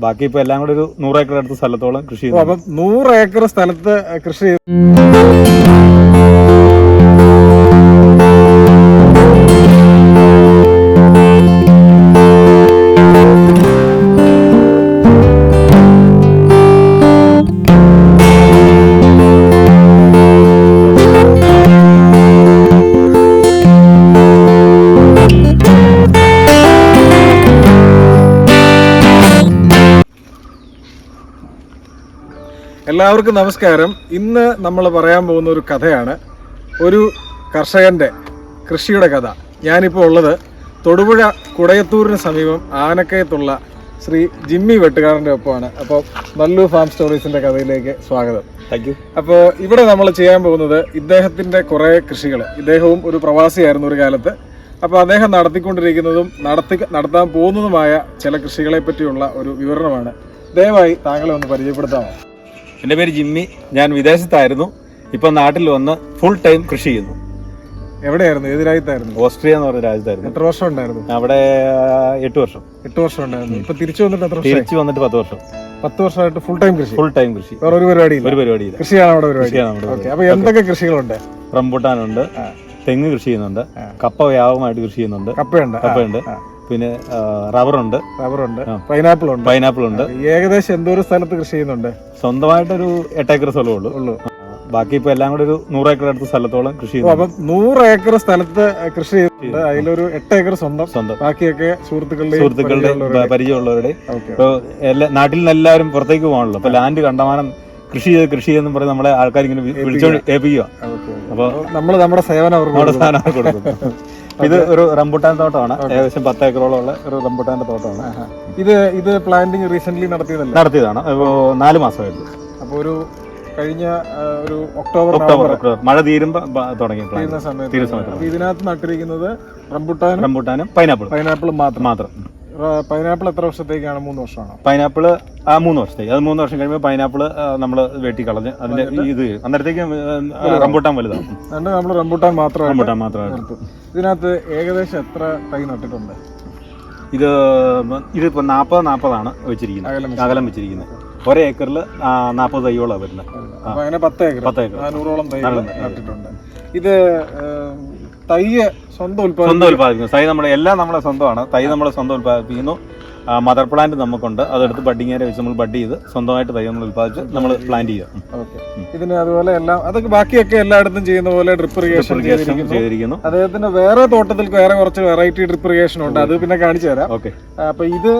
ബാക്കി ഇപ്പൊ എല്ലാം കൂടെ ഒരു നൂറ് ഏക്കർ അടുത്ത സ്ഥലത്തോളം കൃഷി അപ്പൊ നൂറ് ഏക്കർ സ്ഥലത്ത് കൃഷി ചെയ്ത് എല്ലാവർക്കും നമസ്കാരം. ഇന്ന് നമ്മൾ പറയാൻ പോകുന്ന ഒരു കഥയാണ്. ഒരു കർഷകന്റെ കൃഷിയുടെ കഥ. ഞാനിപ്പോൾ ഉള്ളത് തൊടുപുഴ കുടയത്തൂരിന് സമീപം ആനക്കയത്തുള്ള ശ്രീ ജിമ്മി വെട്ടുകാരന്റെ ഒപ്പമാണ്. അപ്പോൾ നല്ലു ഫാം സ്റ്റോറീസിന്റെ കഥയിലേക്ക് സ്വാഗതം. താങ്ക് യു അപ്പോൾ ഇവിടെ നമ്മൾ ചെയ്യാൻ പോകുന്നത് ഇദ്ദേഹത്തിന്റെ കുറേ കൃഷികൾ ഇദ്ദേഹവും ഒരു പ്രവാസിയായിരുന്നു ഒരു കാലത്ത്. അപ്പോൾ അദ്ദേഹം നടത്തിക്കൊണ്ടിരിക്കുന്നതും നടത്തി നടത്താൻ പോകുന്നതുമായ ചില കൃഷികളെ പറ്റിയുള്ള ഒരു വിവരണമാണ്. ദയവായി താങ്കളെ ഒന്ന് പരിചയപ്പെടുത്താമോ? എന്റെ പേര് ജിമ്മി. ഞാൻ വിദേശത്തായിരുന്നു. ഇപ്പം നാട്ടിൽ വന്ന് ഫുൾ ടൈം കൃഷി ചെയ്യുന്നു. എവിടെയായിരുന്നു? ഏത് രാജ്യത്തായിരുന്നു? ഓസ്ട്രിയ എന്ന് പറഞ്ഞ രാജ്യത്തായിരുന്നു. എത്ര വർഷം ഉണ്ടായിരുന്നു? അവിടെ എട്ട് വർഷം. എട്ട് വർഷം ഉണ്ടായിരുന്നു. ഇപ്പൊ തിരിച്ചു വന്നിട്ട് എത്ര വർഷം തിരിച്ചു വന്നിട്ട് പത്ത് വർഷം. പത്ത് വർഷമായിട്ട് ഫുൾ ടൈം കൃഷി. ഫുൾ ടൈം കൃഷി. വേറെ ഒരു പരിപാടിയില്ല. ഒരു പരിപാടിയില്ല. കൃഷിയാണ് അവിടെ പരിപാടി? കൃഷിയാണ് നമ്മുടെ ഓക്കെ അപ്പൊ എന്തൊക്കെ കൃഷികളുണ്ട്? റംബുട്ടാനുണ്ട്. തെങ്ങ് കൃഷി ചെയ്യുന്നുണ്ട്. കപ്പ വ്യാപകമായിട്ട് കൃഷി ചെയ്യുന്നുണ്ട് കപ്പയുണ്ട്. കപ്പയുണ്ട്. ആ. പിന്നെ റബറുണ്ട് റബ്ബറുണ്ട്. റബ്ബറുണ്ട്. പൈനാപ്പിൾ ഉണ്ട് പൈനാപ്പിൾ ഉണ്ട് ഏകദേശം എന്തോരം സ്ഥലത്ത് കൃഷി ചെയ്യുന്നുണ്ട്. സ്വന്തമായിട്ടൊരു എട്ടേക്കർ സ്ഥലമേ ഉള്ളൂ. ഉള്ളൂ. ബാക്കി ഇപ്പൊ എല്ലാം കൂടെ ഒരു നൂറ് ഏക്കർ അടുത്ത സ്ഥലത്തോളം കൃഷി ചെയ്തു ചെയ്യുന്നു അപ്പം നൂറ് ഏക്കർ സ്ഥലത്ത് കൃഷി ചെയ്തിട്ടുണ്ട് അതിലൊരു എട്ട് ഏക്കർ സ്വന്തം. സ്വന്തം. ബാക്കിയൊക്കെ സുഹൃത്തുക്കളുടെ സുഹൃത്തുക്കളുടെ പരിചയമുള്ളവരുടെ ഇപ്പൊ എല്ലാ നാട്ടിൽ നിന്ന് എല്ലാവരും പുറത്തേക്ക് പോകാണല്ലോ അപ്പൊ ലാൻഡ് കണ്ടമാനം കൃഷി ചെയ്ത് കൃഷി ചെയ്തെന്ന് പറഞ്ഞ് നമ്മളെ ആൾക്കാർ ഇങ്ങനെ വിളിച്ചോണ്ട് ഏൽപ്പിക്കുക. അപ്പൊ നമ്മൾ നമ്മുടെ സേവനം കൊടുക്കും. ഇത് ഒരു റംബുട്ടാൻ തോട്ടമാണ്. ഏകദേശം പത്ത് ഏക്കറോളം ഉള്ള ഒരു റംബുട്ടാന്റെ തോട്ടമാണ്. ഇത് ഇത് പ്ലാന്റിങ് റീസെന്റ് നടത്തിയതല്ല? നടത്തിയതാണ്. നാല് മാസമായിരുന്നു അപ്പൊ ഒരു കഴിഞ്ഞ ഒരു ഒക്ടോബർ ഒക്ടോബർ മഴ തീരുമ്പോ തുടങ്ങി തീരുന്ന സമയത്ത്. ഇതിനകത്ത് നട്ടിരിക്കുന്നത് റംബുട്ടാനും റംബുട്ടാനും പൈനാപ്പിളും പൈനാപ്പിളും മാത്രം. മാത്രം. പൈനാപ്പിൾ എത്ര വർഷത്തേക്കാണ്? മൂന്ന് വർഷമാണോ? പൈനാപ്പിൾ ആ മൂന്ന് വർഷത്തേക്ക്. അത് മൂന്ന് വർഷം കഴിയുമ്പോൾ പൈനാപ്പിൾ നമ്മൾ വെട്ടി കളഞ്ഞ് അതിന്റെ ഇത്. അന്നേരത്തേക്ക് റംബൂട്ടാൻ വലുതാണ്. അതുകൊണ്ട് നമ്മൾ റംബൂട്ടാൻ മാത്രം റംബൂട്ടാൻ മാത്രമേ ഇതിനകത്ത് ഏകദേശം എത്ര തൈ നട്ടിട്ടുണ്ട്? ഇത് ഇതിപ്പോ നാൽപ്പത് നാൽപ്പതാണ് വെച്ചിരിക്കുന്നത്. അകലം വെച്ചിരിക്കുന്നത്. ഒരേ ഏക്കറിൽ നാൽപ്പത് തൈയോളാണ് വരുന്നത്. അങ്ങനെ പത്ത് ഏക്കർ പത്ത് ഏക്കർ നാനൂറോളം തൈ തൈ. നട്ടിട്ടുണ്ട്. ഇത് തൈയ് സ്വന്തം ഉൽപാദിപ്പിക്കുന്നു തൈ നമ്മുടെ എല്ലാം നമ്മുടെ സ്വന്തമാണ്. തൈ നമ്മളെ സ്വന്തം ഉൽപ്പാദിപ്പിക്കുന്നു. മദർ പ്ലാന്റ് നമുക്കുണ്ട്. അതെടുത്ത് ബഡിങ് ഏരിയ വെച്ച് നമ്മൾ ബഡ് ചെയ്ത് സ്വന്തമായിട്ട് തൈ നമ്മൾ ഉൽപ്പാദിച്ച് നമ്മൾ പ്ലാന്റ് ചെയ്യുക. ഓക്കെ ഇതിന് അതുപോലെ എല്ലാം അതൊക്കെ ബാക്കിയൊക്കെ എല്ലായിടത്തും ചെയ്യുന്ന പോലെ ഡ്രിപ്പ് ഇറിഗേഷൻ ചെയ്തിരിക്കുന്നു. അദ്ദേഹത്തിന്റെ വേറെ തോട്ടത്തിൽ വേറെ കുറച്ച് വെറൈറ്റി ഡ്രിപ്പ് ഇറിഗേഷൻ ഉണ്ട്. അത് പിന്നെ കാണിച്ചു തരാം. ഓക്കെ അപ്പൊ ഇത്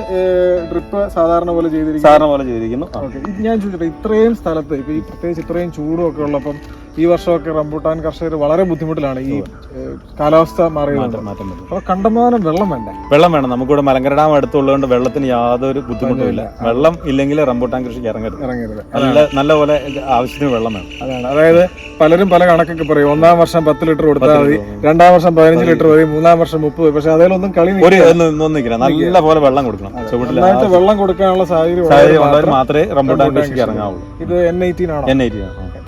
ഡ്രിപ്പ് സാധാരണ പോലെ ചെയ്തിരിക്കുന്നു. സാധാരണ പോലെ ചെയ്തിരിക്കുന്നു. ഓക്കെ ഇത് ഞാൻ ചോദിച്ചോട്ടെ ഇത്രയും സ്ഥലത്ത് ഇപ്പൊ ഈ പ്രത്യേകിച്ച് ഇത്രയും ചൂടും ഒക്കെ ഉള്ളപ്പം ഈ വർഷമൊക്കെ റംബൂട്ടാൻ കർഷകർ വളരെ ബുദ്ധിമുട്ടിലാണ് ഈ കാലാവസ്ഥ മാറിയത് അപ്പൊ കണ്ടമാനം വെള്ളം വേണ്ട? വെള്ളം വേണം. നമുക്കിവിടെ മലങ്കര ഡാം അടുത്തുള്ളതുകൊണ്ട് വെള്ളത്തിന് യാതൊരു ബുദ്ധിമുട്ടും ഇല്ല. വെള്ളം ഇല്ലെങ്കിൽ റംബൂട്ടാൻ കൃഷിക്ക് ഇറങ്ങരുത്. ഇറങ്ങരുത്. നല്ല പോലെ ആവശ്യത്തിന് വെള്ളം വേണം. അതാണ്. അതായത് പലരും പല കണക്കൊക്കെ പറയും ഒന്നാം വർഷം പത്ത് ലിറ്റർ കൊടുത്താൽ മതി രണ്ടാം വർഷം പതിനഞ്ച് ലിറ്റർ മതി മൂന്നാം വർഷം മുപ്പത് പക്ഷെ അതിലൊന്നും കളി നിൽക്കില്ല. നല്ല പോലെ വെള്ളം കൊടുക്കണം. വെള്ളം കൊടുക്കാനുള്ള സാഹചര്യം മാത്രമേ റംബൂട്ടാൻ കൃഷിക്ക് ഇറങ്ങാവുള്ളൂ. ഇത് എൻ എയ്റ്റീൻ ആണോ? N I T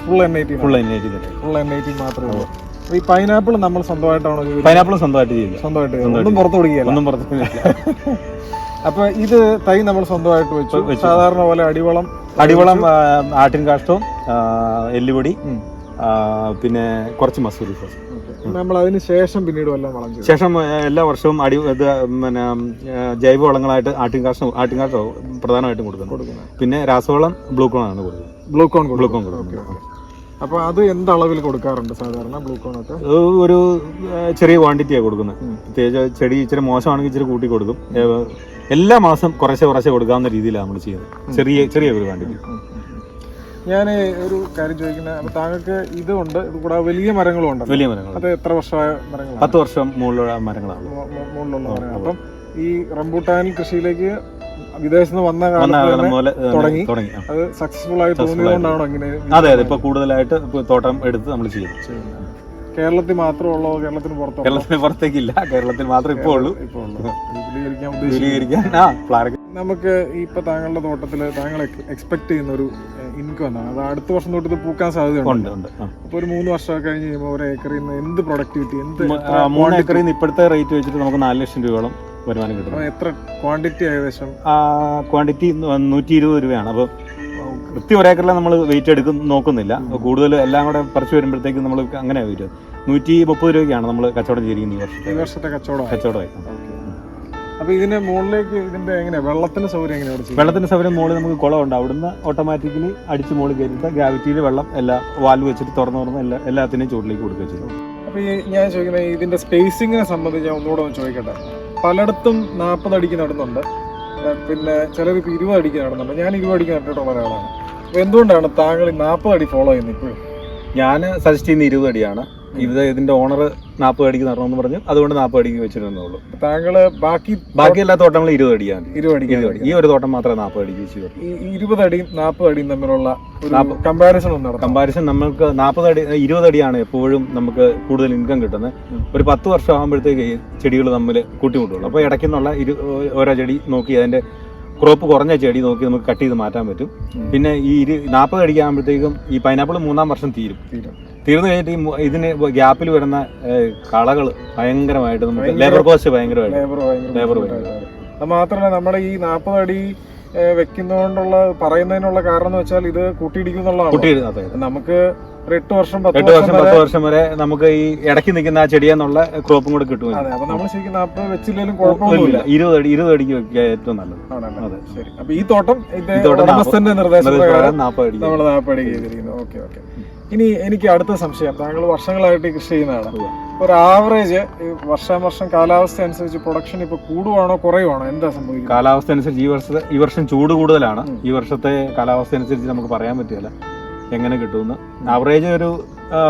full N full N full N മാത്രമേ ഉള്ളൂ. ഈ പൈനാപ്പിൾ നമ്മൾ സ്വന്തമായിട്ടാണോ പൈനാപ്പിൾ സ്വന്തമായിട്ട് ചെയ്യില്ല സ്വന്തമായിട്ട് ഒന്നും പുറത്ത് കൊടുക്കുകയല്ല ഒന്നും പുറത്ത് അപ്പൊ ഇത് തൈ നമ്മൾ സ്വന്തമായിട്ട് വെച്ചു. സാധാരണ പോലെ അടിവളം അടിവളം ആട്ടിൻ കാഷ്ടവും എല്ലുപൊടി പിന്നെ കുറച്ച് മസൂരി നമ്മൾ അതിന് ശേഷം പിന്നീട് വല്ല വളം ശേഷം എല്ലാ വർഷവും അടി ഇത് പിന്നെ ജൈവ വളങ്ങളായിട്ട് ആട്ടിൻ കാഷ്ടം ആട്ടിൻ കാഷ്ടം പ്രധാനമായിട്ടും കൊടുക്കുന്നത് പിന്നെ രാസവളം ബ്ലൂ കോൺ ആണ് കൊടുക്കുന്നത്. ബ്ലൂ കോൺ ബ്ലൂ കോൺ കൊടുക്കുന്നത് അപ്പൊ അത് എന്ത് അളവിൽ കൊടുക്കാറുണ്ട് സാധാരണ ബ്ലൂ കോൺ ഒക്കെ ഒരു ചെറിയ ക്വാണ്ടിറ്റിയാണ് കൊടുക്കുന്നത്. പ്രത്യേകിച്ച് ചെടി ഇച്ചിരി മോശമാണെങ്കിൽ ഇച്ചിരി കൂട്ടി കൊടുക്കും. എല്ലാ മാസം കുറച്ച് കുറച്ച് കൊടുക്കാവുന്ന രീതിയിലാണ് നമ്മൾ ചെയ്യുന്നത്. ചെറിയ ചെറിയ ഒരു ക്വാണ്ടിറ്റി ഞാൻ ഒരു കാര്യം ചോദിക്കുന്നത് അപ്പൊ താങ്കൾക്ക് ഇതുണ്ട് കൂടാതെ വലിയ മരങ്ങളും ഉണ്ട് വലിയ മരങ്ങൾ അത് എത്ര വർഷമായ മരങ്ങൾ പത്ത് വർഷം മുകളിലുള്ള മരങ്ങളാണ്. മുകളിലുള്ള മരങ്ങൾ അപ്പം ഈ റംബൂട്ടാൻ കൃഷിയിലേക്ക് വിദേശത്ത് നിന്ന് വന്ന കാലം പോലെ തുടങ്ങി. തുടങ്ങി. അത് സക്സസ്ഫുൾ ആയി തോന്നിയതുകൊണ്ടാണോ അങ്ങനെ അതെ അതെ. ഇപ്പൊ കൂടുതലായിട്ട് തോട്ടം എടുത്ത് നമ്മൾ ചെയ്യും കേരളത്തിൽ കേരളത്തിൽ മാത്രമുള്ളോ കേരളത്തിന് പുറത്തോ? കേരളത്തിന് പുറത്തേക്കില്ല. കേരളത്തിൽ മാത്രമേ ഇപ്പോൾ ഉള്ളൂ. ഇപ്പോൾ ഉള്ളൂ. വിപുലീകരിക്കാൻ ആ പ്ലാൻ നമുക്ക് ഇപ്പൊ താങ്കളുടെ തോട്ടത്തിൽ താങ്കൾ എക്സ്പെക്ട് ചെയ്യുന്ന ഒരു ഇൻകം എന്താണ് അത് അടുത്ത വർഷം തൊട്ട് ഇത് പൂക്കാൻ സാധ്യതയുണ്ട്. അപ്പൊ ഒരു മൂന്ന് വർഷം കഴിഞ്ഞ് കഴിയുമ്പോൾ ഒരു ഏക്കറിൽ നിന്ന് എന്ത് പ്രൊഡക്ടിവിറ്റി എന്ത് മൂന്ന് ഏക്കറിൽ നിന്ന് ഇപ്പോഴത്തെ റേറ്റ് വെച്ചിട്ട് നമുക്ക് നാല് ലക്ഷം രൂപയോളം വരുമാനം കിട്ടുന്നത്. എത്ര ക്വാണ്ടിറ്റി ഏകദേശം? ക്വാണ്ടിറ്റി നൂറ്റി ഇരുപത് രൂപയാണ്. അപ്പോൾ കൃത്യം ഒരേക്കറിൽ നമ്മൾ വെയിറ്റ് എടുക്കും നോക്കുന്നില്ല. കൂടുതൽ എല്ലാം കൂടെ പറിച്ചു വരുമ്പോഴത്തേക്കും നമ്മൾ അങ്ങനെ വരും നൂറ്റി മുപ്പത് രൂപയ്ക്കാണ് നമ്മൾ കച്ചവടം ചെയ്തിരിക്കുന്നത് ഈ വർഷത്തെ ഈ വർഷത്തെ കച്ചവടം കച്ചവടമായി അപ്പൊ ഇതിന്റെ മുകളിലേക്ക് ഇതിന്റെ എങ്ങനെയാ? വെള്ളത്തിന് സൗകര്യം എങ്ങനെയാണ് വെള്ളത്തിന്റെ സൗകര്യം മുകളിൽ നമുക്ക് കുളമുണ്ട്. അവിടുന്ന് ഓട്ടോമാറ്റിക്കലി അടിച്ച് മുകളിൽ കയറ്റി ഗ്രാവിറ്റിയിൽ വെള്ളം എല്ലാ വാൽവ് വെച്ചിട്ട് തുറന്നു തുറന്ന് എല്ലാ എല്ലാത്തിനെയും ചൂടിലേക്ക് കൊടുക്കുക ചെയ്യും. അപ്പൊ ഈ ഞാൻ ചോദിക്കുന്നത് ഇതിന്റെ സ്പേസിങ്ങിനെ സംബന്ധിച്ച് ഒന്നുകൂടെ ഒന്ന് ചോദിക്കട്ടെ? പലയിടത്തും നാൽപ്പത് അടിക്ക് നടുന്നുണ്ട്. പിന്നെ ചിലർക്ക് ഇരുപത് അടിക്ക് നടുന്നുണ്ട്. ഞാൻ ഇരുപത് അടിക്ക് നട്ടിട്ടുള്ള ഒരാളാണ്. അപ്പോൾ എന്തുകൊണ്ടാണ് താങ്കൾ ഈ നാൽപ്പത് അടി ഫോളോ ചെയ്യുന്നത് ഇപ്പോഴും? ഞാൻ സജസ്റ്റ് ചെയ്യുന്ന ഇരുപത് അടിയാണ്. ഇത് ഇതിന്റെ ഓണർ നാൽപ്പത് അടിക്ക് നടണമെന്ന് പറഞ്ഞു അതുകൊണ്ട് നാൽപ്പത് അടിക്ക് വെച്ചിരുന്നുള്ളൂ. താങ്കൾ ബാക്കി ബാക്കി എല്ലാ തോട്ടങ്ങളും ഇരുപത് അടിയാണ് ഇരുപത് ഇരുപത് അടി. ഈ ഒരു തോട്ടം മാത്രമേ നാൽപ്പത് അടിക്ക് വെച്ച് ഇരുപത് അടിയും നാൽപ്പത് അടിയും തമ്മിലുള്ള കമ്പാരിസൺ കമ്പാരിസൺ നമ്മൾക്ക് നാൽപ്പത് അടി ഇരുപത് അടിയാണ് എപ്പോഴും നമുക്ക് കൂടുതൽ ഇൻകം കിട്ടുന്നത്. ഒരു പത്ത് വർഷം ആകുമ്പോഴത്തേക്ക് ചെടികൾ തമ്മിൽ കൂട്ടിമുട്ടുള്ളൂ. അപ്പോൾ ഇടയ്ക്കുന്നുള്ള ഇരു ഓരോ ചെടി നോക്കി അതിന്റെ ക്രോപ്പ് കുറഞ്ഞ ചെടി നോക്കി നമുക്ക് കട്ട് ചെയ്ത് മാറ്റാൻ പറ്റും. പിന്നെ ഈ ഇരു നാൽപ്പത് അടിക്കാകുമ്പോഴത്തേക്കും ഈ പൈനാപ്പിൾ മൂന്നാം വർഷം തീരും. തീരും. തീർന്നു കഴിഞ്ഞിട്ട് ഈ ഇതിന് ഗ്യാപ്പിൽ വരുന്ന കളകൾ ഭയങ്കരമായിട്ട് നമുക്ക് ലേബർ കോസ്റ്റ് ഭയങ്കരമായിട്ട് ലേബർ അത് മാത്രമല്ല നമ്മുടെ ഈ നാൽപ്പത് അടി വെക്കുന്നതുകൊണ്ടുള്ള പറയുന്നതിനുള്ള കാരണം എന്ന് വെച്ചാൽ ഇത് കൂട്ടിയിടിക്കുന്നുള്ളതാണ് കുട്ടി അതെ നമുക്ക് എട്ട് വർഷം എട്ട് വർഷം വരെ പത്ത് വർഷം വരെ നമുക്ക് ഈ ഇടയ്ക്ക് നിൽക്കുന്ന ആ ചെടിയെന്നുള്ള ക്രോപ്പും കൂടെ കിട്ടും. അതെ അപ്പൊ നമ്മൾ ശരിക്കും നാൽപ്പത് വെച്ചില്ലെങ്കിലും കുഴപ്പമൊന്നുമില്ല. ഇരുപത് അടി ഇരുപത് അടിക്ക് വെക്കുക ഏറ്റവും നല്ലത്. അതെ. ശരി. അപ്പൊ ഈ തോട്ടം നിർദ്ദേശപ്രകാരം നാൽപ്പത് അടി നമ്മൾ ചെയ്തിരിക്കുന്നു. Okay okay. ഇനി എനിക്ക് അടുത്ത സംശയം. താങ്കൾ വർഷങ്ങളായിട്ട് കൃഷി ചെയ്യുന്നതാണ്. ഒരു ആവറേജ് വർഷം വർഷം കാലാവസ്ഥ അനുസരിച്ച് പ്രൊഡക്ഷൻ ഇപ്പൊ കൂടുവാണോ കുറയുവാണോ? എന്താ സംഭവിക്കുന്നത്? കാലാവസ്ഥ അനുസരിച്ച് ഈ വർഷത്തെ ഈ വർഷം ചൂട് കൂടുതലാണ്. ഈ വർഷത്തെ കാലാവസ്ഥ അനുസരിച്ച് നമുക്ക് പറയാൻ പറ്റില്ല. എങ്ങനെ കിട്ടുമെന്ന്. ആവറേജ് ഒരു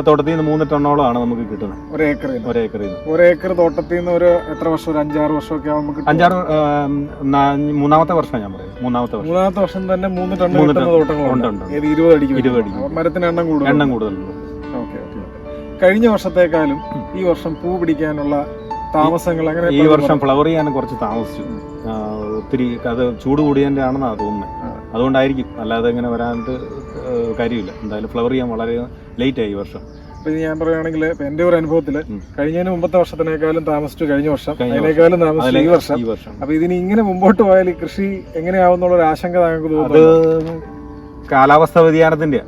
തോട്ടത്തിൽ നിന്ന് മൂന്ന് ടണ്ണോളമാണ് നമുക്ക് കിട്ടുന്നത്. ഒരു ഏക്കറിൽ ഒരു ഏക്കറിൽ ഒരു ഏക്കർ തോട്ടത്തിൽ നിന്ന് ഒരു എത്ര വർഷം ഒരു അഞ്ചാറ് വർഷമൊക്കെ നമുക്ക് അഞ്ചാറ് മൂന്നാമത്തെ വർഷം ഞാൻ പറയും മൂന്നാമത്തെ വർഷം. മൂന്നാമത്തെ വർഷം തന്നെ മൂന്ന് ടൺ. തോട്ടങ്ങളുണ്ട്. ഇരുപത് അടിക്ക് ഇരുപത്. അപ്പൊ മരത്തിന് എണ്ണം കൂടുതൽ. എണ്ണം കൂടുതലുണ്ട്. ഓക്കെ ഓക്കെ കഴിഞ്ഞ വർഷത്തേക്കാളും ഈ വർഷം പൂ പിടിക്കാനുള്ള താമസങ്ങൾ അങ്ങനെ ഈ വർഷം ഫ്ലവർ ചെയ്യാൻ കുറച്ച് താമസിച്ചു. ഒത്തിരി അത് ചൂട് കൂടിയതിന്റെ ആണെന്നാണ് തോന്നുന്നത്. അതുകൊണ്ടായിരിക്കും. അല്ലാതെ ഇങ്ങനെ വരാനായിട്ട് കാര്യമില്ല. എന്തായാലും ഫ്ലവർ ചെയ്യാൻ വളരെ ലേറ്റ് ആയി ഈ വർഷം. ഇപ്പം ഞാൻ പറയുകയാണെങ്കിൽ എന്റെ ഒരു അനുഭവത്തിൽ. കഴിഞ്ഞതിന് മുമ്പത്തെ വർഷത്തിനേക്കാളും താമസിച്ചു കഴിഞ്ഞ വർഷം. അതിനേക്കാളും താമസിച്ചു ഈ വർഷം. അപ്പൊ ഇതിന് ഇങ്ങനെ മുമ്പോട്ട് പോയാൽ ഈ കൃഷി എങ്ങനെയാവുന്നുള്ള ഒരു ആശങ്ക താങ്കൾക്ക് തോന്നുന്നു കാലാവസ്ഥ വ്യതിയാനത്തിന്റെ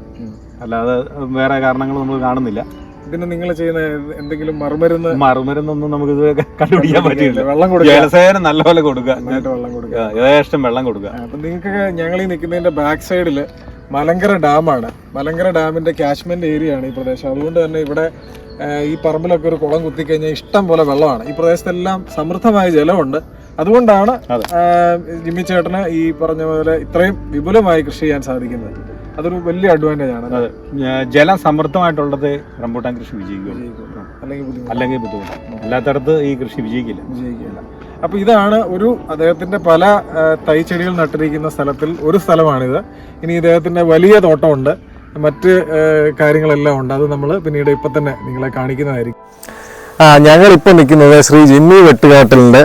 അല്ലാതെ വേറെ കാരണങ്ങൾ നമ്മൾ കാണുന്നില്ല. ഇതിന് നിങ്ങൾ ചെയ്യുന്ന എന്തെങ്കിലും മറുമരുന്ന് മറുമരുന്നൊന്നും നമുക്ക് ഇതുവരെ കണ്ടുപിടിക്കാൻ പറ്റില്ല വെള്ളം കൊടുക്കുക. ജലസേചനം നല്ലപോലെ കൊടുക്കുക. വെള്ളം കൊടുക്കുക. യഥേഷ്ടം വെള്ളം കൊടുക്കുക. അപ്പൊ നിങ്ങൾക്ക് ഞങ്ങൾ ഈ നിൽക്കുന്നതിന്റെ ബാക്ക് സൈഡിൽ മലങ്കര ഡാമാണ്. മലങ്കര ഡാമിന്റെ ക്യാച്ച്മെന്റ് ഏരിയ ആണ് ഈ പ്രദേശം. അതുകൊണ്ട് തന്നെ ഇവിടെ ഈ പറമ്പിലൊക്കെ ഒരു കുളം കുത്തിക്കഴിഞ്ഞാൽ ഇഷ്ടം പോലെ വെള്ളമാണ്. ഈ പ്രദേശത്തെല്ലാം സമൃദ്ധമായ ജലമുണ്ട്. അതുകൊണ്ടാണ് ജിമ്മി ചേട്ടന് ഈ പറഞ്ഞ പോലെ ഇത്രയും വിപുലമായി കൃഷി ചെയ്യാൻ സാധിക്കുന്നത്. അതൊരു വലിയ അഡ്വാന്റേജ് ആണ് അതെ. ജലം സമൃദ്ധമായിട്ടുള്ളത് റംബൂട്ടാൻ കൃഷി വിജയിക്കും. അല്ലെങ്കിൽ ബുദ്ധിമുട്ട് അല്ലാത്തടത്ത് ഈ കൃഷി വിജയിക്കില്ല. വിജയിക്കില്ല. അപ്പൊ ഇതാണ് ഒരു അദ്ദേഹത്തിന്റെ പല തൈച്ചെടികൾ നട്ടിരിക്കുന്ന സ്ഥലത്തിൽ ഒരു സ്ഥലമാണിത്. ഇനി ഇദ്ദേഹത്തിന്റെ വലിയ തോട്ടമുണ്ട്. മറ്റ് കാര്യങ്ങളെല്ലാം ഉണ്ട്. അത് നമ്മൾ പിന്നീട് ഇപ്പൊ തന്നെ നിങ്ങളെ കാണിക്കുന്നതായിരിക്കും. ആ ഞങ്ങളിപ്പോൾ നിൽക്കുന്നത് ശ്രീ ജിമ്മി വെട്ടുകാട്ടിലിന്റെ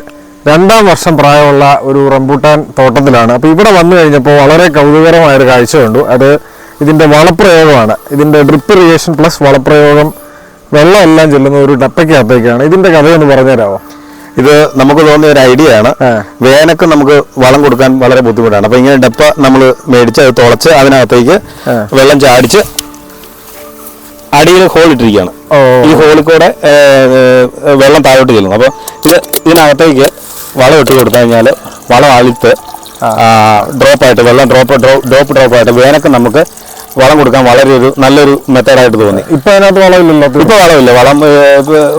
രണ്ടാം വർഷം പ്രായമുള്ള ഒരു റംബൂട്ടാൻ തോട്ടത്തിലാണ്. അപ്പോൾ ഇവിടെ വന്നു കഴിഞ്ഞപ്പോൾ വളരെ കൗതുകരമായൊരു കാഴ്ച കണ്ടു. അത് ഇതിന്റെ വളപ്രയോഗമാണ്. ഇതിന്റെ ഡ്രിപ്പ് ഇറിഗേഷൻ പ്ലസ് വളപ്രയോഗം വെള്ളമെല്ലാം ചെല്ലുന്ന ഒരു ഡപ്പയ്ക്കകത്തേക്കാണ്. ഇതിന്റെ കഥയൊന്ന് പറഞ്ഞുതരാമോ? ഇത് നമുക്ക് തോന്നിയ ഒരു ഐഡിയ ആണ്. വേനക്ക് നമുക്ക് വളം കൊടുക്കാൻ വളരെ ബുദ്ധിമുട്ടാണ്. അപ്പൊ ഇങ്ങനെ ഡപ്പ നമ്മൾ മേടിച്ച് അത് തുളച്ച് അതിനകത്തേക്ക് വെള്ളം ചാടിച്ച് അടിയിൽ ഹോൾ ഇട്ടിരിക്കുകയാണ്. ഈ ഹോളിൽ കൂടെ വെള്ളം താഴോട്ട് ചെല്ലുന്നു അപ്പൊ ഇത് ഇതിനകത്തേക്ക് വളം ഇട്ട് കൊടുത്തു കഴിഞ്ഞാൽ വളം അഴുത്ത് ഡ്രോപ്പ് ആയിട്ട് വെള്ളം ഡ്രോപ്പ് ഡ്രോപ്പ് ഡ്രോപ്പ് ആയിട്ട് വേനക്ക് നമുക്ക് വളം കൊടുക്കാൻ വളരെ ഒരു നല്ലൊരു മെത്തേഡായിട്ട് തോന്നി. ഇപ്പൊ അതിനകത്ത് വളമില്ലല്ലോ? ഇപ്പൊ വളമില്ല. വളം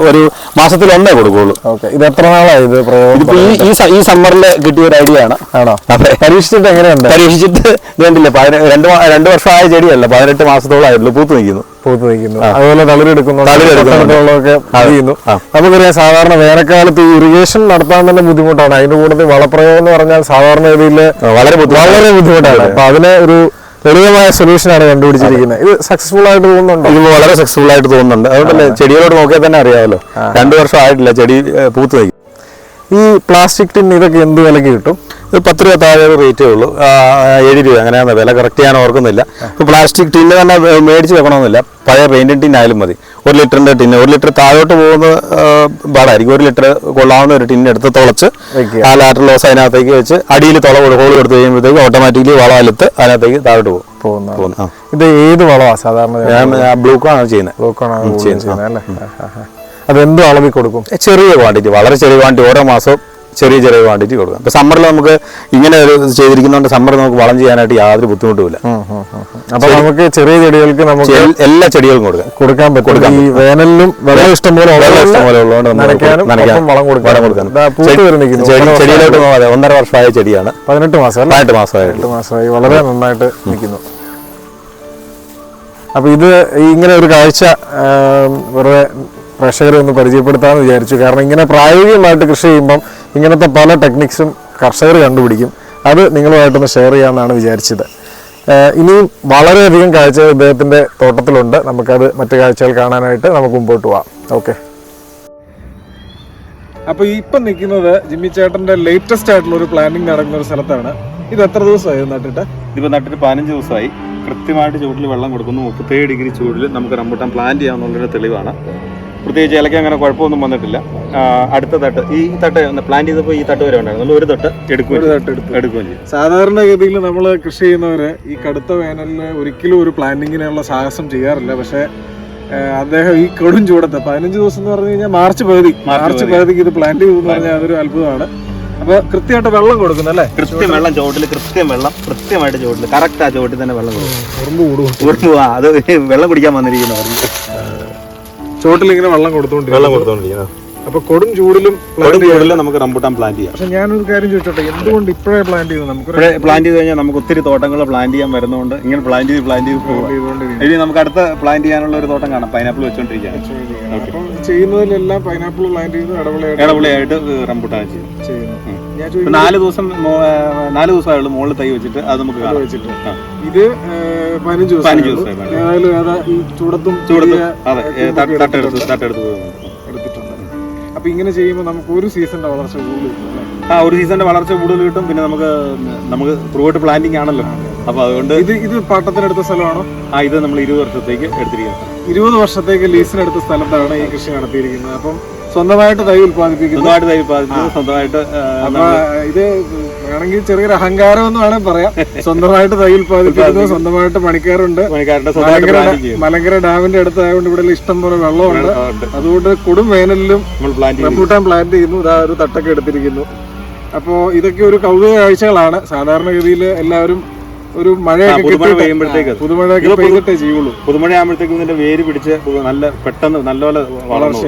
ഒരു മാസത്തിൽ ഒന്നേ കൊടുക്കുള്ളൂ. ഇത് എത്ര നാളായി ഇത് പ്രയോഗം ഈ ഈ സമ്മറിൽ കിട്ടിയ ഒരു ഐഡിയ ആണ്. ആണോ? അതെ. പരീക്ഷിച്ചിട്ട് എങ്ങനെയുണ്ട്? പരീക്ഷിച്ചിട്ട് വേണ്ടില്ല കണ്ടില്ല? രണ്ട് രണ്ട് വർഷമായ ചെടിയല്ല. പതിനെട്ട് മാസത്തോളായിട്ടുള്ളൂ പൂത്ത് നിൽക്കുന്നു പൂത്ത് നിൽക്കുന്നു അതുപോലെ തളിരെടുക്കുന്നു. നമുക്കറിയാം സാധാരണ വേനൽക്കാലത്ത് ഈ ഇറിഗേഷൻ നടത്താൻ തന്നെ ബുദ്ധിമുട്ടാണ്. അതിന്റെ കൂട്ടത്തിൽ വളപ്രയോഗം എന്ന് പറഞ്ഞാൽ സാധാരണ രീതിയിൽ വളരെ. വളരെ ബുദ്ധിമുട്ടാണ്. അപ്പൊ അതിനെ ഒരു ലളിതമായ സൊല്യൂഷൻ ആണ് കണ്ടുപിടിച്ചിരിക്കുന്നത്. ഇത് സക്സസ്ഫുൾ ആയിട്ട് തോന്നുന്നുണ്ട്? ഇത് വളരെ സക്സസ്ഫുൾ ആയിട്ട് തോന്നുന്നുണ്ട്. അതുകൊണ്ടല്ലേ ചെടികളോട് നോക്കിയാൽ തന്നെ അറിയാമല്ലോ. രണ്ടു വർഷം ആയിട്ടില്ല ചെടി പൂത്ത് ഈ പ്ലാസ്റ്റിക് ടിൻ ഇതൊക്കെ എന്ത് വിലക്ക് കിട്ടും? ഇത് പത്ത് രൂപ താഴെ റേറ്റേ ഉള്ളൂ. ഏഴ് രൂപ. അങ്ങനെയാണ് വില. കറക്റ്റ് ഞാൻ ഓർക്കുന്നില്ല. ഇപ്പോൾ പ്ലാസ്റ്റിക് ടിന്ന് തന്നെ മേടിച്ച് വെക്കണമെന്നില്ല പഴയ പെയിന്റിങ് ടിൻ ആയാലും മതി. ഒരു ലിറ്ററിന്റെ ടിന്ന് ഒരു ലിറ്റർ താഴോട്ട് പോകുന്ന പാടായിരിക്കും. ഒരു ലിറ്റർ കൊള്ളാവുന്ന ഒരു ടിന്ന് എടുത്ത് തുളച്ച്. ആ ലാറ്റർ ലോസ് അതിനകത്തേക്ക് വെച്ച് അടിയിൽ തുള കൊടുക്കും ഹോൾ കൊടുത്ത് കഴിയുമ്പോഴത്തേക്ക് ഓട്ടോമാറ്റിക്കലി വളം അലുത്ത് അതിനകത്തേക്ക് താഴോട്ട് പോകും. പോകുന്നത് ഇത് ഏത് വളമാണ് സാധാരണ ഞാൻ ബ്ലൂ ആണ് ചെയ്യുന്നത്. ബ്ലൂ കോൺ ആണ് ചെയ്യുന്നത്. അല്ലേ? ആ. അളവിൽ കൊടുക്കും. ചെറിയ ക്വാണ്ടിറ്റി വളരെ ചെറിയ ക്വാണ്ടിറ്റി ഓരോ മാസവും ചെറിയ ചെറിയ ക്വാണ്ടിറ്റി കൊടുക്കും. ഇപ്പൊ സമ്മറിൽ നമുക്ക് ഇങ്ങനെ ഒരു ചെയ്തിരിക്കുന്നതുകൊണ്ട് സമ്മറിൽ നമുക്ക് വളം ചെയ്യാനായിട്ട് യാതൊരു ബുദ്ധിമുട്ടുമില്ല. അപ്പൊ നമുക്ക് ചെറിയ ചെടികൾക്ക് നമുക്ക് എല്ലാ ചെടികളും കൊടുക്കാം. കൊടുക്കാൻ പറ്റും. ഈ വേനലിലും വളരെ ഇഷ്ടം പോലെ വെള്ളം ഇഷ്ടം വളം കൊടുക്കാൻ ചെടിയിലോട്ട് ഒന്നര വർഷമായ ചെടിയാണ്. പതിനെട്ട് മാസം പതിനെട്ട് മാസമായിട്ട് മാസമായി. വളരെ നന്നായിട്ട് നിൽക്കുന്നു. അപ്പൊ ഇത് ഇങ്ങനെ ഒരു കാഴ്ച വെറുതെ പ്രേക്ഷകരെ ഒന്ന് പരിചയപ്പെടുത്താമെന്ന് വിചാരിച്ചു. കാരണം ഇങ്ങനെ പ്രായോഗികമായിട്ട് കൃഷി ചെയ്യുമ്പം ഇങ്ങനത്തെ പല ടെക്നിക്സും കർഷകർ കണ്ടുപിടിക്കും. അത് നിങ്ങളുമായിട്ടൊന്ന് ഷെയർ ചെയ്യാമെന്നാണ് വിചാരിച്ചത്. ഇനിയും വളരെയധികം കാഴ്ചകൾ ഇദ്ദേഹത്തിന്റെ തോട്ടത്തിലുണ്ട്. നമുക്കത് മറ്റു കാഴ്ചകൾ കാണാനായിട്ട് നമുക്ക് മുമ്പോട്ട് പോവാം. ഓക്കെ. അപ്പോൾ ഇപ്പം നിൽക്കുന്നത് ജിമ്മി ചേട്ടന്റെ ലേറ്റസ്റ്റ് ആയിട്ടുള്ള ഒരു പ്ലാനിങ് നടക്കുന്ന ഒരു സ്ഥലത്താണ്. ഇത് എത്ര ദിവസമായി ഇത് നട്ടിട്ട്? ഇതിപ്പോൾ നട്ടിട്ട് പതിനഞ്ച് ദിവസമായി. കൃത്യമായിട്ട് ചൂടിൽ വെള്ളം കൊടുക്കുന്നു. മുപ്പത്തേഴ് ഡിഗ്രി ചൂടിൽ നമുക്ക് റംബൂട്ടാൻ പ്ലാൻ ചെയ്യാമെന്നുള്ളൊരു തെളിവാണ്. പ്രത്യേകിച്ച് ഇലയ്ക്ക് അങ്ങനെ കുഴപ്പമൊന്നും വന്നിട്ടില്ല. അടുത്ത തട്ട് ഈ തട്ട് പ്ലാൻ ചെയ്തപ്പോൾ ഈ തട്ട് വരെ ഉണ്ടായിരുന്നു. ഒരു തട്ട് എടുക്കുകയും എടുത്തു. എടുക്കുകയും ചെയ്യും സാധാരണഗതിയിൽ നമ്മൾ കൃഷി ചെയ്യുന്നവര് ഈ കടുത്ത വേനലിൽ ഒരിക്കലും ഒരു പ്ലാന്റിങ്ങിനുള്ള സാഹസം ചെയ്യാറില്ല. പക്ഷേ അദ്ദേഹം ഈ കൊടും ചൂടത്ത് പതിനഞ്ച് ദിവസം എന്ന് പറഞ്ഞു കഴിഞ്ഞാൽ മാർച്ച് പകുതി. മാർച്ച് മാർച്ച് പകുതി. പകുതിക്ക് ഇത് പ്ലാന്റ് ചെയ്തു എന്ന് പറഞ്ഞാൽ അതൊരു അത്ഭുതമാണ്. അപ്പൊ കൃത്യമായിട്ട് വെള്ളം കൊടുക്കുന്നു അല്ലേ? കൃത്യം വെള്ളം ചുവട്ടിൽ കൃത്യം വെള്ളം കൃത്യമായിട്ട് ചുവട്ടിൽ കറക്റ്റ് ആ ചുവട്ടിൽ തന്നെ വെള്ളം കൊടുക്കും. ഉറുമ്പ് കൂടും. ഉറുമ്പ് അത് വെള്ളം കുടിക്കാൻ വന്നിരിക്കുന്നു. ചോട്ടിൽ ഇങ്ങനെ വെള്ളം കൊടുത്തോണ്ടിരിക്കും വെള്ളം കൊടുത്തോണ്ടിരിക്കുന്നത് അപ്പൊ കൊടും ചൂടിലും കൊടും. ചൂടിൽ നമുക്ക് റംബുട്ടാൻ പ്ലാൻ ചെയ്യാം. പക്ഷെ ഞാനൊരു കാര്യം ചോദിച്ചോട്ടെ എന്തുകൊണ്ട് ഇപ്പോഴേ പ്ലാൻ ചെയ്തു? നമുക്ക് ഇവിടെ പ്ലാൻ ചെയ്ത് കഴിഞ്ഞാൽ നമുക്ക് ഒത്തിരി തോട്ടങ്ങൾ പ്ലാൻ ചെയ്യാൻ വരുന്നതുകൊണ്ട് ഇങ്ങനെ പ്ലാൻ ചെയ്ത് പ്ലാൻ ചെയ്ത് പോകും ഇനി നമുക്ക് അടുത്ത പ്ലാൻ ചെയ്യാനുള്ള ഒരു തോട്ടം കാണാം. പൈനാപ്പിൾ വെച്ചോണ്ടിരിക്കുകയാണ്. അപ്പം ചെയ്യുന്നതിലെല്ലാം പൈനാപ്പിൾ പ്ലാന്റ് ചെയ്ത് ഇടവിളയായിട്ട് റംബുട്ടാൻ ചെയ്യും. ചെയ്യുന്നു. ഞാൻ നാല് ദിവസം നാല് ദിവസമായുള്ളൂ മുകളിൽ തൈ വെച്ചിട്ട് അത് നമുക്ക് കാണാം. വെച്ചിട്ട്. ആ. ഇത് പതിനഞ്ച് ദിവസം പതിനഞ്ച് ദിവസമായി, പതിനഞ്ച് ഏതായാലും ഏതാ ഈ ചൂടത്തും ചൂടത്ത് ചെറിയ അതെ ഏ, തട്ട്- തട്ടെടുത്ത് തട്ടെടുത്ത് പോകുന്നുണ്ട് എടുത്തിട്ടുണ്ട്. അപ്പൊ ഇങ്ങനെ ചെയ്യുമ്പോൾ നമുക്ക് ഒരു സീസണിന്റെ വളർച്ച കൂടുതൽ ആ ഒരു സീസണിന്റെ വളർച്ച കൂടുതൽ കിട്ടും പിന്നെ നമുക്ക് നമുക്ക് ത്രൂഔട്ട് പ്ലാന്റിംഗ് ആണല്ലോ. അപ്പൊ അതുകൊണ്ട് ഇത് ഇത് പട്ടത്തിനെടുത്ത സ്ഥലമാണോ? ആ ഇത് നമ്മൾ ഇരുപത് വർഷത്തേക്ക് എടുത്തിരിക്കുന്നത് ഇരുപത് വർഷത്തേക്ക് ലീസിനെടുത്ത സ്ഥലത്താണ് ഈ കൃഷി നടത്തിയിരിക്കുന്നത്. അപ്പം സ്വന്തമായിട്ട് തൈ ഉൽപ്പാദിപ്പിക്കുന്നു. സ്വന്തമായിട്ട് തൈ ഉൽപ്പാദിപ്പിക്കുന്നു സ്വന്തമായിട്ട് അപ്പൊ ഇത് വേണമെങ്കിൽ ചെറിയൊരു അഹങ്കാരം എന്ന് വേണേ പറയാം. സ്വന്തമായിട്ട് തൈ ഉൽപ്പാദിപ്പിക്കുന്നു സ്വന്തമായിട്ട് പണിക്കാറുണ്ട് മലങ്കര ഡാമിന്റെ അടുത്തായതുകൊണ്ട് ഇവിടെ ഇഷ്ടം പോലെ വെള്ളമുണ്ട്. അതുകൊണ്ട് കൊടും വേനലിലും റംബൂട്ടാൻ പ്ലാന്റ് ചെയ്യുന്നു. ഇതാ ഒരു തട്ടൊക്കെ എടുത്തിരിക്കുന്നു. അപ്പോൾ ഇതൊക്കെ ഒരു കൗതുക കാഴ്ചകളാണ്. സാധാരണഗതിയിൽ എല്ലാവരും ഒരു മഴയൊക്കെ പുതുമഴ പെയ്യുമ്പോഴത്തേക്ക് പുതുമഴയൊക്കെ പെയ്തിട്ടേ ചെയ്യുള്ളൂ. പുതുമഴ ആകുമ്പോഴത്തേക്കും ഇതിന്റെ വേര് പിടിച്ച് നല്ല പെട്ടെന്ന് നല്ലപോലെ വളർച്ച.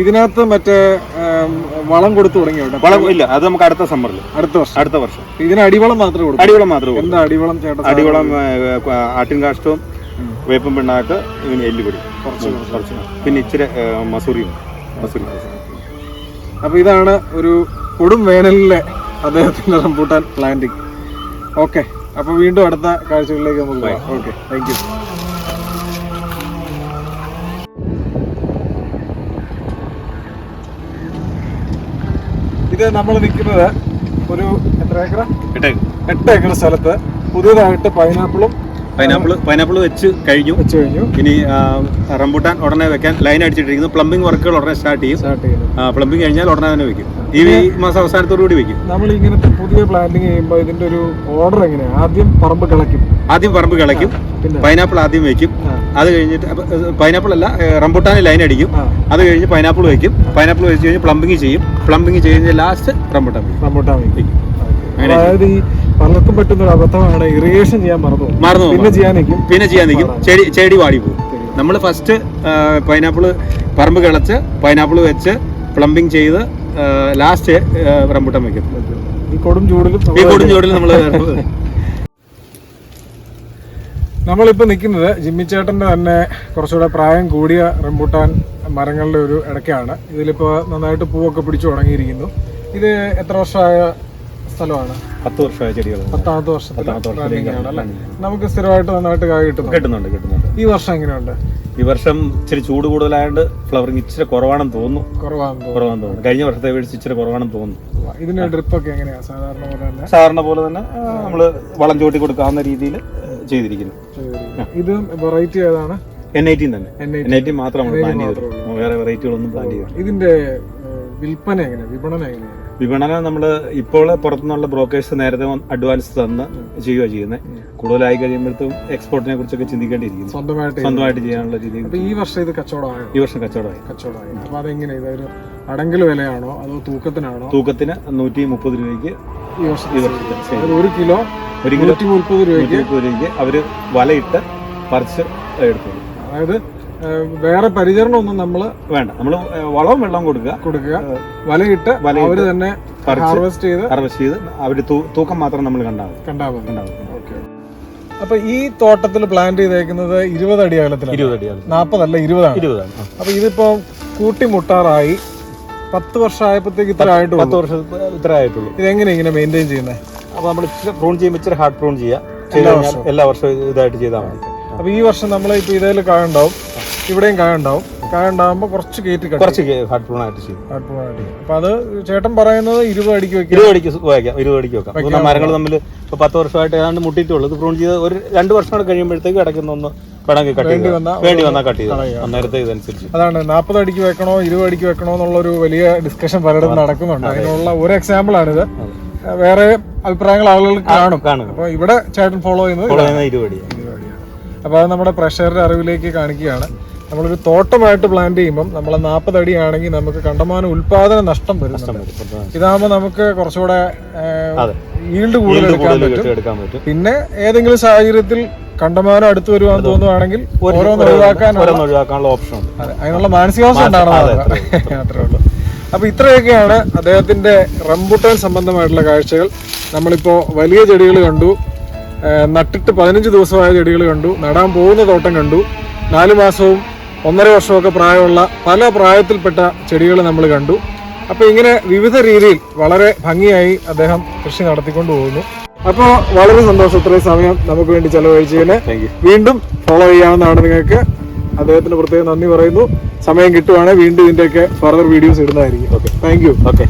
ഇതിനകത്ത് മറ്റേ വളം കൊടുത്തു തുടങ്ങിയോ? വളം ഇല്ല അത് നമുക്ക് അടുത്ത സമ്മറിൽ. അടുത്ത വർഷം. അടുത്ത വർഷം. ഇതിന് അടിവളം മാത്രമേ കൊടുക്കും? അടിവളം മാത്രമേ എന്താ അടിവളം ചേട്ടാ അടിവളം ആട്ടിൻ കാഷ്ടവും വേപ്പും പിണ്ണാക്ക് ഇതിന് എല്ലുപൊടി. കുറച്ച് കുറച്ച്. പിന്നെ ഇച്ചിരി മസൂറിയും മസൂരി അപ്പൊ ഇതാണ് ഒരു കൊടും വേനലിലെ അദ്ദേഹത്തിന്റെ റംബൂട്ടാൻ പ്ലാന്റിങ് ഓക്കെ അപ്പൊ വീണ്ടും അടുത്ത കാഴ്ചകളിലേക്ക് നമുക്ക് പോകാം. ഓക്കെ താങ്ക് യു ഇത് നമ്മൾ നിൽക്കുന്നത് ഒരു എത്ര ഏക്കറ? എട്ട് ഏക്കർ. സ്ഥലത്ത്. പുതിയതായിട്ട് പൈനാപ്പിളും പൈനാപ്പിൾ പൈനാപ്പിൾ വെച്ച് കഴിഞ്ഞു. വെച്ച് കഴിഞ്ഞു. ഇനി റംബൂട്ടാൻ ഉടനെ വെക്കാൻ ലൈൻ അടിച്ചിട്ടിരിക്കുന്നു. പ്ലംബിംഗ് വർക്കുകൾ ഉടനെ സ്റ്റാർട്ട് ചെയ്യും. സ്റ്റാർട്ട് പ്ലംബിംഗ് കഴിഞ്ഞാൽ ഉടനെ തന്നെ വെക്കും. ഈ മാസം അവസാനത്തോടു കൂടി വെക്കും. നമ്മൾ ഇങ്ങനത്തെ പുതിയ പ്ലാന്റിങ് ചെയ്യുമ്പോൾ ഇതിന്റെ ഒരു ഓർഡർ എങ്ങനെയാണ് ആദ്യം പറമ്പ് കിളയ്ക്കും. ആദ്യം പറമ്പ് കിളയ്ക്കും. പൈനാപ്പിൾ ആദ്യം വെക്കും. അത് കഴിഞ്ഞിട്ട് പൈനാപ്പിൾ അല്ല റംബുട്ടാൻ ലൈൻ അടിക്കും. അത് കഴിഞ്ഞ് പൈനാപ്പിൾ വെക്കും. പൈനാപ്പിൾ വെച്ച് കഴിഞ്ഞ് പ്ലംബിംഗ് ചെയ്യും. പ്ലംബിംഗ് ചെയ്യുന്ന ലാസ്റ്റ് റംബുട്ടാൻ റംബുട്ടാൻ വെക്കും. അതായത് ഈ പലർക്കും പറ്റുന്ന ഒരു അബദ്ധമാണ് ഇറിഗേഷൻ ചെയ്യാൻ മറന്നു. മറന്നു പിന്നെ ചെയ്യാൻ നിൽക്കും. പിന്നെ ചെയ്യാൻ നിൽക്കും. ചെടി ചെടി വാടി പോകും. നമ്മൾ ഫസ്റ്റ് പൈനാപ്പിൾ പറമ്പ് കിളച്ച് പൈനാപ്പിൾ വെച്ച് പ്ലംബിംഗ് ചെയ്ത് ലാസ്റ്റ് റംബുട്ടാൻ വെക്കും. ഈ കൊടും ചൂടിലും ഈ കൊടും ചൂടിലും നമ്മൾ നമ്മളിപ്പോൾ നിൽക്കുന്നത് ജിമ്മിച്ചേട്ടന്റെ തന്നെ കുറച്ചുകൂടെ പ്രായം കൂടിയ റംബൂട്ടാൻ മരങ്ങളുടെ ഒരു ഇടയ്ക്കാണ്. ഇതിലിപ്പോൾ നന്നായിട്ട് പൂവൊക്കെ പിടിച്ചു തുടങ്ങിയിരിക്കുന്നു ഇത് എത്ര വർഷമായ സ്ഥലമാണ്. പത്ത് വർഷമായ ചെടികൾ പത്താമത്തെ വർഷത്തെ നമുക്ക് സ്ഥിരമായിട്ട് നന്നായിട്ട് കായ കിട്ടുന്നു കിട്ടുന്നുണ്ട് കിട്ടുന്നുണ്ട്. ഈ വർഷം എങ്ങനെയുണ്ട്? ഈ വർഷം ഇച്ചിരി ചൂട് കൂടുതലായതുകൊണ്ട് ഫ്ലവറിങ് ഇച്ചിരി കുറവാണെന്ന് തോന്നുന്നു. കുറവാണെന്ന് കഴിഞ്ഞ വർഷത്തെ വേടിച്ച് ഇച്ചിരി കുറവാണെന്ന് തോന്നുന്നു. ഇതിന്റെ ഡ്രിപ്പ് ഒക്കെ എങ്ങനെയാ? സാധാരണ പോലെ തന്നെ? സാധാരണ പോലെ തന്നെ നമ്മൾ വളം ചോട്ടി കൊടുക്കാവുന്ന രീതിയിൽ ചെയ്തിരിക്കുന്നു. ഇത് വെറൈറ്റി ഏതാണ്? എൻ ഐറ്റി തന്നെ. എൻ ഐറ്റി മാത്രമാണ് പ്ലാൻ വേറെ വെറൈറ്റികളൊന്നും പ്ലാൻ ചെയ്തു ഇതിന്റെ വിൽപ്പന എങ്ങനെയാണ് വിപണനം എങ്ങനെയാണ് വിപണനം നമ്മൾ ഇപ്പോൾ പുറത്തുനിന്നുള്ള ബ്രോക്കേഴ്സ് നേരത്തെ അഡ്വാൻസ് തന്ന് ചെയ്യുക ചെയ്യുന്നത് കൂടുതലായി കഴിയുമ്പോഴത്തും എക്സ്പോർട്ടിനെ കുറിച്ചൊക്കെ ചിന്തിക്കേണ്ടിയിരിക്കുന്നു. സ്വന്തമായിട്ട് സ്വന്തമായിട്ട് ചെയ്യാനുള്ള രീതിയിൽ ഈ വർഷം ഇത് കച്ചവടമായോ? ഈ വർഷം കച്ചവടമായി. കച്ചവടമായി. അപ്പൊ അതെങ്ങനെ? ഇതൊരു അടങ്കൽ വിലയാണോ? അതോ തൂക്കത്തിനാണോ? തൂക്കത്തിന് നൂറ്റി മുപ്പത് രൂപയ്ക്ക് ഈ വർഷം ഒരു കിലോ ഒരു കിലോ മുപ്പത് രൂപയ്ക്ക് അവർ വലയിട്ട് പറിച്ച് എടുത്തു അതായത് വേറെ പരിചരണം ഒന്നും നമ്മൾ വേണ്ട നമ്മൾ വളവും വെള്ളവും കൊടുക്കുക. കൊടുക്കുക. വലയിട്ട് വലയിട്ട് അവർ തന്നെ ഹാർവെസ്റ്റ് ചെയ്ത് ഹാർവെസ്റ്റ് ചെയ്ത് അവർ തൂക്കം മാത്രം നമ്മൾ കണ്ടാൽ കണ്ടാൽ മതി കണ്ടാൽ ഓക്കെ. അപ്പൊ ഈ തോട്ടത്തിൽ പ്ലാന്റ് ചെയ്തേക്കുന്നത് ഇരുപത് അടി അകലത്തിൽ ഇരുപത് അടിയാണ് നാൽപ്പതല്ല ഇരുപതാണ്. ഇരുപതാണ്. അപ്പൊ ഇതിപ്പോ കൂട്ടിമുട്ടാറായി. പത്ത് വർഷമായപ്പോഴത്തേക്ക് ഇത്ര ആയിട്ടുള്ളൂ. പത്ത് വർഷം ഇത്ര ആയിട്ടുള്ളൂ. ഇതെങ്ങനെ ഇങ്ങനെ മെയിന്റെയിൻ ചെയ്യുന്നത് അപ്പൊ നമ്മൾ ഇച്ചിരി പ്രൂൺ ചെയ്യുമ്പോൾ ഇച്ചിരി ഹാർഡ് പ്രൂൺ ചെയ്യുക എല്ലാ വർഷവും. ഇതായിട്ട് ചെയ്താൽ മതി. അപ്പൊ ഈ വർഷം നമ്മൾ ഇപ്പൊ ഇതിൽ കായ ഉണ്ടാവും ഇവിടെയും കായ ഉണ്ടാവും. കായ ഉണ്ടാകുമ്പോൾ കുറച്ച് കയറ്റി കുറച്ച് ഹാർഡ് പ്രൂൺ ആയിട്ട് ചെയ്യും. അപ്പൊ അത് ചേട്ടൻ പറയുന്നത് ഇരുപത് അടിക്ക് വെക്കുക ഇരുപത് അടിക്ക് വായിക്കാം ഇരുപത് അടിക്ക് വെക്കാം. മരങ്ങൾ തമ്മിൽ ഇപ്പൊ പത്ത് വർഷമായിട്ട് ഏതാണ്ട് മുട്ടിയിട്ടുള്ളൂ. ഇത് പ്രൂൺ ചെയ്ത് ഒരു രണ്ട് വർഷം കൂടെ കഴിയുമ്പോഴത്തേക്ക് ഇടയ്ക്കുന്ന ഒന്ന് വേണമെങ്കിൽ കട്ട് ചെയ്ത് വന്നാ വേണ്ടി വന്നാൽ കട്ട് ചെയ്ത് അന്നേരത്തെ ഇതനുസരിച്ച്. അതാണ്. നാൽപ്പത് അടിക്ക് വെക്കണോ ഇരുപത് അടിക്ക് വെക്കണോ എന്നുള്ള ഒരു വലിയ ഡിസ്കഷൻ പലയിടത്തും നടക്കുന്നുണ്ട്. അതിനുള്ള ഒരു എക്സാമ്പിൾ ആണിത് വേറെ അഭിപ്രായങ്ങൾ ആളുകൾ കാണും. കാണും. അപ്പൊ ഇവിടെ ചേട്ടൻ ഫോളോ ചെയ്യുന്നത് അപ്പൊ ഇരുപത് അടിയാണ്. അത് നമ്മുടെ പ്രഷറുടെ അറിവിലേക്ക് കാണിക്കുകയാണ്. നമ്മളൊരു തോട്ടമായിട്ട് പ്ലാന്റ് ചെയ്യുമ്പം നമ്മൾ നാൽപ്പത് അടി ആണെങ്കിൽ നമുക്ക് കണ്ടമാനം ഉൽപാദന നഷ്ടം വരുന്നുണ്ട്. ഇതാകുമ്പോൾ നമുക്ക് കുറച്ചുകൂടെ. ഈൽഡ് കൂടുതൽ എടുക്കാൻ പറ്റും. പിന്നെ ഏതെങ്കിലും സാഹചര്യത്തിൽ കണ്ടമാനം അടുത്ത് വരുവാന്ന് തോന്നുവാണെങ്കിൽ ഒരു- ഓരോന്ന് ഒഴിവാക്കാനുള്ള ഓപ്ഷൻ ഉണ്ട്. അതിനുള്ള മാനസികാവസ്ഥ ഉണ്ടാകണം അതെ, അത്രേ. ഉള്ളൂ. അപ്പൊ ഇത്രയൊക്കെയാണ് അദ്ദേഹത്തിന്റെ റംബുട്ടാൻ സംബന്ധമായിട്ടുള്ള കാഴ്ചകൾ. നമ്മളിപ്പോ വലിയ ചെടികൾ കണ്ടു നട്ടിട്ട് പതിനഞ്ച് ദിവസമായ ചെടികൾ കണ്ടു നടാൻ പോകുന്ന തോട്ടം കണ്ടു. നാല് മാസവും ഒന്നര വർഷമൊക്കെ പ്രായമുള്ള പല പ്രായത്തിൽപ്പെട്ട ചെടികൾ നമ്മൾ കണ്ടു. അപ്പോൾ ഇങ്ങനെ വിവിധ രീതിയിൽ വളരെ ഭംഗിയായി അദ്ദേഹം കൃഷി നടത്തിക്കൊണ്ട് പോകുന്നു. അപ്പോൾ വളരെ സന്തോഷം. ഇത്രയും സമയം നമുക്ക് വേണ്ടി ചെലവഴിച്ചതിന് വീണ്ടും ഫോളോ ചെയ്യാവുന്നതാണ് നിങ്ങൾക്ക്. അദ്ദേഹത്തിന് പ്രത്യേകം നന്ദി പറയുന്നു. സമയം കിട്ടുവാണെങ്കിൽ വീണ്ടും ഇതിന്റെയൊക്കെ ഫർദർ വീഡിയോസ് ഇടുന്നതായിരിക്കും. Okay thank you okay